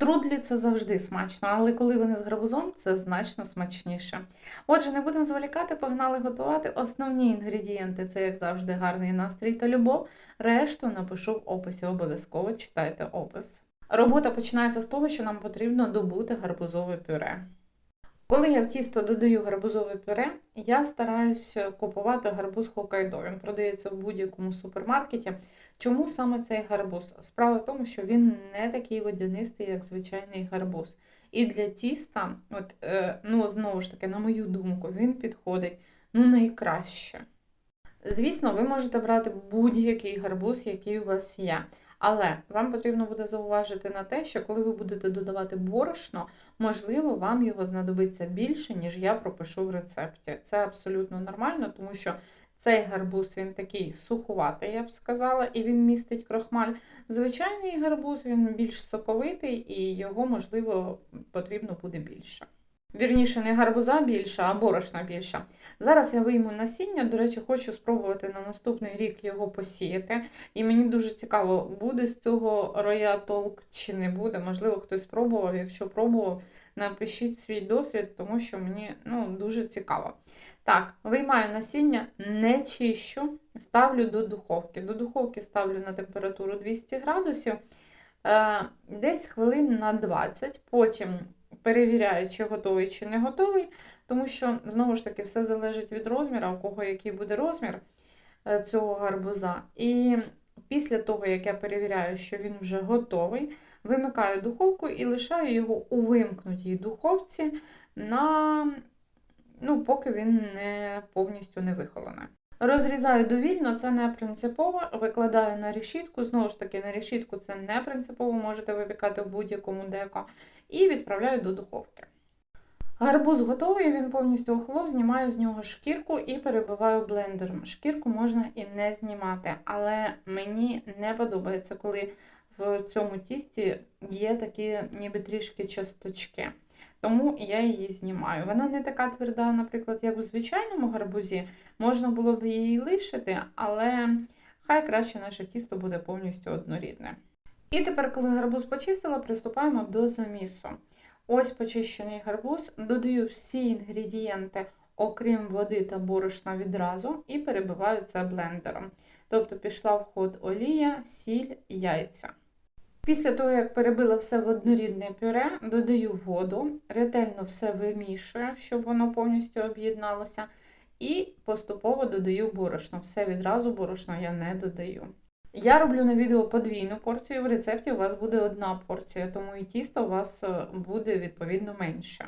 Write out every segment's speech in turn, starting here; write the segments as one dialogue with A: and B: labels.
A: Трудлі це завжди смачно, але коли вони з гарбузом, це значно смачніше. Отже, не будемо зволікати, погнали готувати. Основні інгредієнти це, як завжди, гарний настрій та любов. Решту напишу в описі. Обов'язково читайте опис. Робота починається з того, що нам потрібно добути гарбузове пюре. Коли я в тісто додаю гарбузове пюре, я стараюся купувати гарбуз Хокайдо. Він продається в будь-якому супермаркеті. Чому саме цей гарбуз? Справа в тому, що він не такий водянистий, як звичайний гарбуз. І для тіста, от, е, ну, знову ж таки, на мою думку, він підходить ну, найкраще. Звісно, ви можете брати будь-який гарбуз, який у вас є. Але вам потрібно буде зауважити на те, що коли ви будете додавати борошно, можливо, вам його знадобиться більше, ніж я пропишу в рецепті. Це абсолютно нормально, тому що цей гарбуз він такий сухуватий, я б сказала, і він містить крохмаль. Звичайний гарбуз він більш соковитий і його, можливо, потрібно буде більше. Вірніше, не гарбуза більше, а борошна більше. Зараз я вийму насіння. До речі, хочу спробувати на наступний рік його посіяти. І мені дуже цікаво, буде з цього роя толк чи не буде. Можливо, хтось пробував. Якщо пробував, напишіть свій досвід, тому що мені ну, дуже цікаво. Так, виймаю насіння, не чищу, ставлю до духовки. До духовки ставлю на температуру 200 градусів, е, десь хвилин на 20. Потім перевіряю, чи готовий, чи не готовий, тому що, знову ж таки, все залежить від розміру, у кого який буде розмір е, цього гарбуза. І після того, як я перевіряю, що він вже готовий, вимикаю духовку і лишаю його у вимкнутій духовці на ну, поки він не повністю не вихолоне. Розрізаю довільно, це не принципово. Викладаю на решітку. Знову ж таки, на решітку це не принципово, можете випікати в будь-якому деко. І відправляю до духовки. Гарбуз готовий, він повністю охолов, знімаю з нього шкірку і перебиваю блендером. Шкірку можна і не знімати, але мені не подобається, коли в цьому тісті є такі ніби трішки часточки. Тому я її знімаю. Вона не така тверда, наприклад, як у звичайному гарбузі. Можна було б її лишити, але хай краще наше тісто буде повністю однорідне. І тепер, коли гарбуз почистила, приступаємо до замісу. Ось почищений гарбуз, додаю всі інгредієнти, окрім води та борошна відразу, і перебиваю це блендером. Тобто пішла в ход олія, сіль, яйця. Після того, як перебила все в однорідне пюре, додаю воду, ретельно все вимішую, щоб воно повністю об'єдналося. І поступово додаю борошно. Все відразу борошно я не додаю. Я роблю на відео подвійну порцію, в рецепті у вас буде одна порція, тому і тісто у вас е, буде відповідно менше.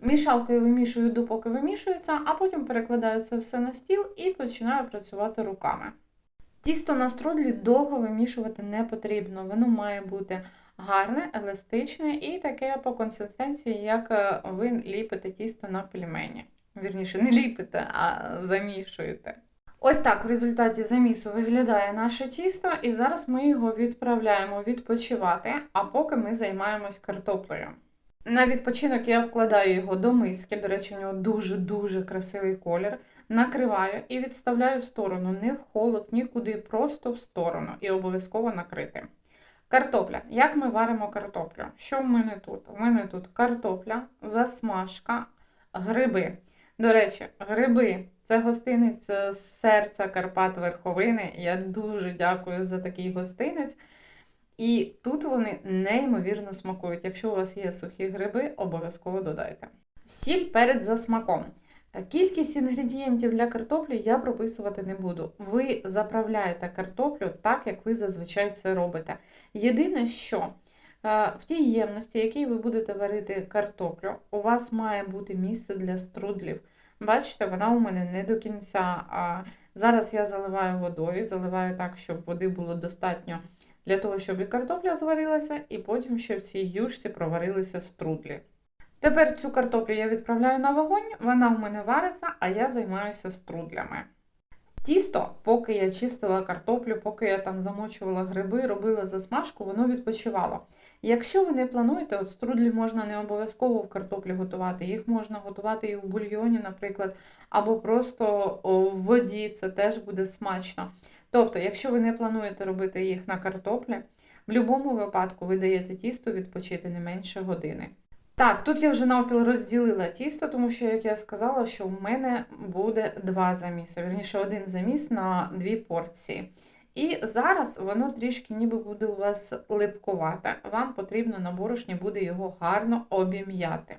A: Мішалкою вимішую, допоки вимішується, а потім перекладаю це все на стіл і починаю працювати руками. Тісто на струдлі довго вимішувати не потрібно, воно має бути гарне, еластичне і таке по консистенції, як е, ви ліпите тісто на пельмені. Вірніше, не ліпите, а замішуєте. Ось так в результаті замісу виглядає наше тісто, і зараз ми його відправляємо відпочивати, а поки ми займаємось картоплею. На відпочинок я вкладаю його до миски, до речі, у нього дуже-дуже красивий колір. Накриваю і відставляю в сторону, не в холод, нікуди, просто в сторону і обов'язково накрити. Картопля. Як ми варимо картоплю? Що в мене тут? У мене тут картопля, засмажка, гриби. До речі, гриби це гостинець серця Карпат Верховини. Я дуже дякую за такий гостинець. І тут вони неймовірно смакують. Якщо у вас є сухі гриби, обов'язково додайте. Сіль перед за смаком. Кількість інгредієнтів для картоплі я прописувати не буду. Ви заправляєте картоплю так, як ви зазвичай це робите. Єдине, що е, в тій ємності, якій ви будете варити картоплю, у вас має бути місце для струдлів. Бачите, вона у мене не до кінця. А Зараз я заливаю водою, заливаю так, щоб води було достатньо для того, щоб і картопля зварилася, і потім ще в цій юшці проварилися струдлі. Тепер цю картоплю я відправляю на вогонь, вона в мене вариться, а я займаюся струдлями. Тісто, поки я чистила картоплю, поки я там замочувала гриби, робила засмажку, воно відпочивало. Якщо ви не плануєте, от струдлі можна не обов'язково в картоплі готувати, їх можна готувати і в бульйоні, наприклад, або просто в воді, це теж буде смачно. Тобто, якщо ви не плануєте робити їх на картоплі, в будь-якому випадку ви даєте тісту відпочити не менше години. Так, тут я вже навпіл розділила тісто, тому що, як я сказала, що в мене буде два заміси. Вірніше, один заміс на дві порції. І зараз воно трішки ніби буде у вас липкувате. Вам потрібно на борошні буде його гарно обім'яти.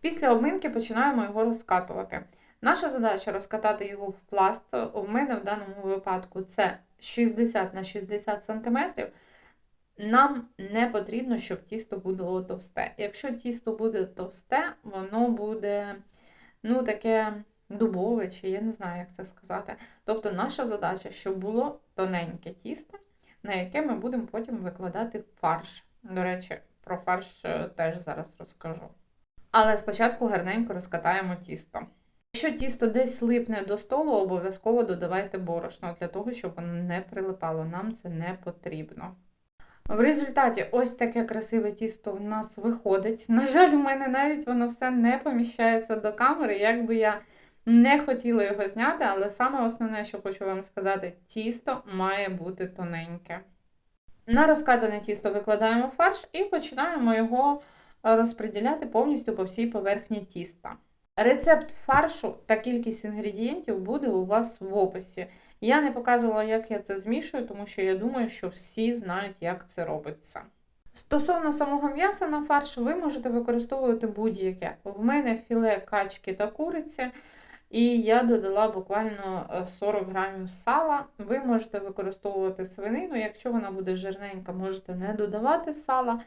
A: Після обминки починаємо його розкатувати. Наша задача розкатати його в пласт. У мене в даному випадку це 60 на 60 см. Нам не потрібно, щоб тісто було товсте. Якщо тісто буде товсте, воно буде ну, таке дубове, чи я не знаю, як це сказати. Тобто наша задача, щоб було тоненьке тісто, на яке ми будемо потім викладати фарш. До речі, про фарш е, теж зараз розкажу. Але спочатку гарненько розкатаємо тісто. Якщо тісто десь липне до столу, обов'язково додавайте борошно для того, щоб воно не прилипало. Нам це не потрібно. В результаті ось таке красиве тісто в нас виходить. На жаль, у мене навіть воно все не поміщається до камери, як би я не хотіла його зняти, але саме основне, що хочу вам сказати, тісто має бути тоненьке. На розкатане тісто викладаємо фарш і починаємо його розподіляти повністю по всій поверхні тіста. Рецепт фаршу та кількість інгредієнтів буде у вас в описі. Я не показувала, як я це змішую, тому що я думаю, що всі знають, як це робиться. Стосовно самого м'яса на фарш, ви можете використовувати будь-яке. В мене філе качки та куриці, і я додала буквально 40 грамів сала. Ви можете використовувати свинину, якщо вона буде жирненька, можете не додавати сала.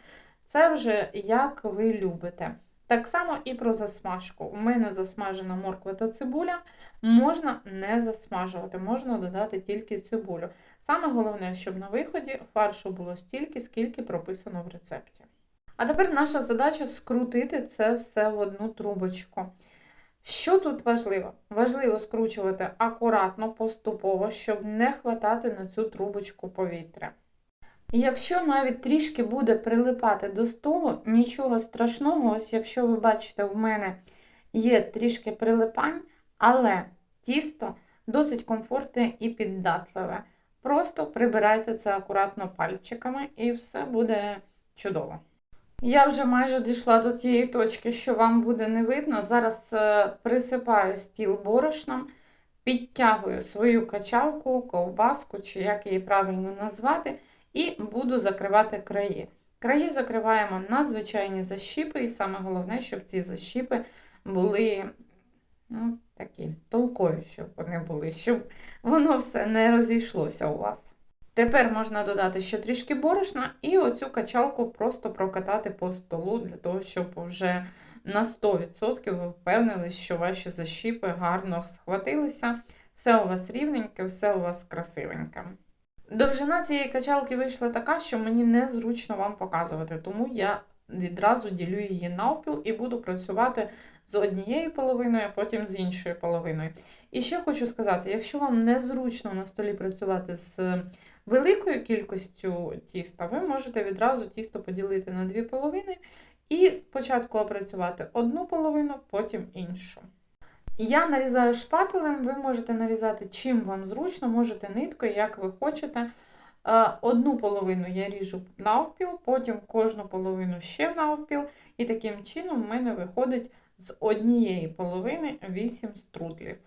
A: Це вже як ви любите. Так само і про засмажку. У мене засмажена морква та цибуля, можна не засмажувати, можна додати тільки цибулю. Саме головне, щоб на виході фаршу було стільки, скільки прописано в рецепті. А тепер наша задача скрутити це все в одну трубочку. Що тут важливо? Важливо скручувати акуратно, поступово, щоб не хватати на цю трубочку повітря. Якщо навіть трішки буде прилипати до столу, нічого страшного, ось якщо ви бачите, в мене є трішки прилипань, але тісто досить комфортне і піддатливе. Просто прибирайте це акуратно пальчиками і все буде чудово. Я вже майже дійшла до тієї точки, що вам буде не видно. Зараз е, присипаю стіл борошном, підтягую свою качалку, ковбаску, чи як її правильно назвати. І буду закривати краї. Краї закриваємо на звичайні защіпи, і саме головне, щоб ці защіпи були ну, такі толкові, щоб вони були, щоб воно все не розійшлося у вас. Тепер можна додати ще трішки борошна і оцю качалку просто прокатати по столу, для того, щоб вже на 100% ви впевнились, що ваші защіпи гарно схватилися. Все у вас рівненьке, все у вас красивеньке. Довжина цієї качалки вийшла така, що мені незручно вам показувати, тому я відразу ділю її навпіл і буду працювати з однією половиною, а потім з іншою половиною. І ще хочу сказати: якщо вам незручно на столі працювати з великою кількістю тіста, ви можете відразу тісто поділити на дві половини і спочатку опрацювати одну половину, потім іншу. Я нарізаю шпателем, ви можете нарізати чим вам зручно, можете ниткою, як ви хочете. Е, одну половину я ріжу навпіл, потім кожну половину ще навпіл. І таким чином в мене виходить з однієї половини 8 струдлів.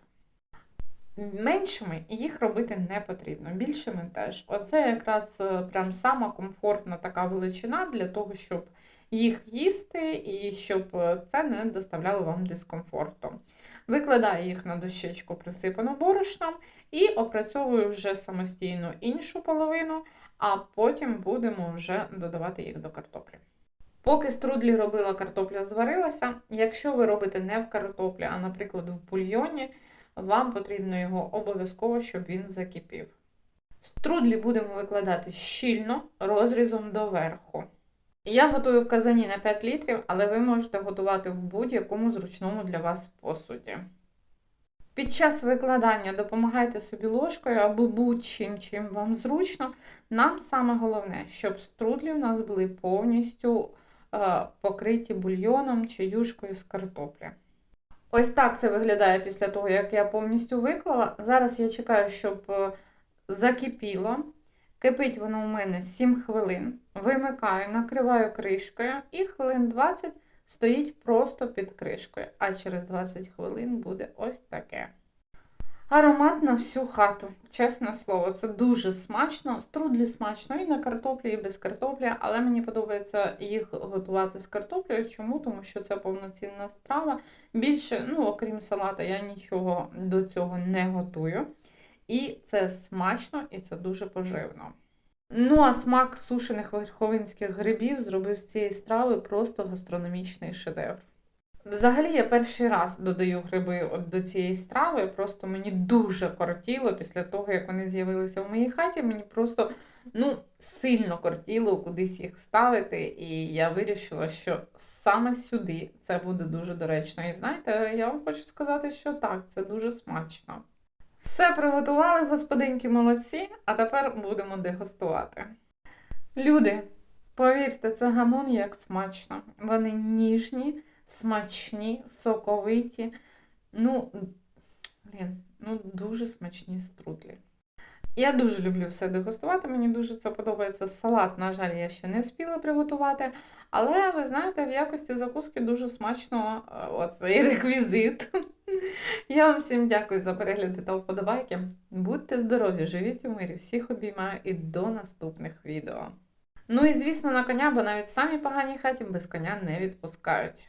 A: Меншими їх робити не потрібно, більшими теж. Оце якраз е, прям сама комфортна така величина для того, щоб їх їсти і щоб е, це не доставляло вам дискомфорту. Викладаю їх на дощечку, присипану борошном, і опрацьовую вже самостійно іншу половину, а потім будемо вже додавати їх до картоплі. Поки струдлі робила, картопля зварилася. Якщо ви робите не в картоплі, а, наприклад, в бульйоні, вам потрібно його обов'язково, щоб він закипів. Струдлі будемо викладати щільно розрізом доверху. Я готую в казані на 5 літрів, але ви можете готувати в будь-якому зручному для вас посуді. Під час викладання допомагайте собі ложкою або будь-чим, чим вам зручно. Нам саме головне, щоб струдлі у нас були повністю е, покриті бульйоном чи юшкою з картоплі. Ось так це виглядає після того, як я повністю виклала. Зараз я чекаю, щоб е, закипіло. Кипить воно у мене 7 хвилин. Вимикаю, накриваю кришкою і хвилин 20 стоїть просто під кришкою. А через 20 хвилин буде ось таке. Аромат на всю хату, чесне слово, це дуже смачно. Струдлі смачно і на картоплі, і без картоплі, але мені подобається їх готувати з картоплею. Чому? Тому що це повноцінна страва. Більше, ну, окрім салата, я нічого до цього не готую. І це смачно, і це дуже поживно. Ну, а смак сушених верховинських грибів зробив з цієї страви просто гастрономічний шедевр. Взагалі, я перший раз додаю гриби от до цієї страви. Просто мені дуже кортіло після того, як вони з'явилися в моїй хаті. Мені просто ну, сильно кортіло кудись їх ставити. І я вирішила, що саме сюди це буде дуже доречно. І знаєте, я вам хочу сказати, що так, це дуже смачно. Все приготували, господинки молодці, а тепер будемо дегустувати. Люди, повірте, це гамон як смачно. Вони ніжні, смачні, соковиті. Ну, блін, ну дуже смачні струдлі. Я дуже люблю все дегустувати, мені дуже це подобається. Салат, на жаль, я ще не встигла приготувати. Але ви знаєте, в якості закуски дуже смачно е, оцей реквізит. Я вам всім дякую за перегляди та вподобайки. Будьте здорові, живіть у мирі, всіх обіймаю і до наступних відео. Ну і звісно, на коня, бо навіть самі погані хаті без коня не відпускають.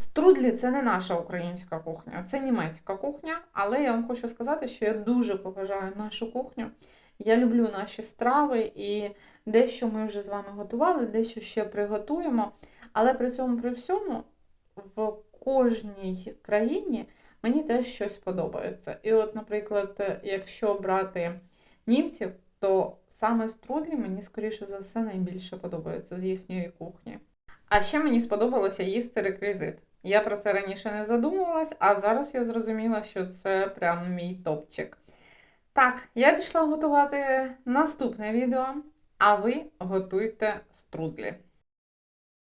A: Струдлі це не наша українська кухня, це німецька кухня, але я вам хочу сказати, що я дуже поважаю нашу кухню. Я люблю наші страви і дещо ми вже з вами готували, дещо ще приготуємо. Але при цьому при всьому в кожній країні мені теж щось подобається. І от, наприклад, якщо брати німців, то саме струдлі мені, скоріше за все, найбільше подобається з їхньої кухні. А ще мені сподобалося їсти реквізит. Я про це раніше не задумувалась, а зараз я зрозуміла, що це прям мій топчик. Так, я пішла готувати наступне відео, а ви готуйте струдлі.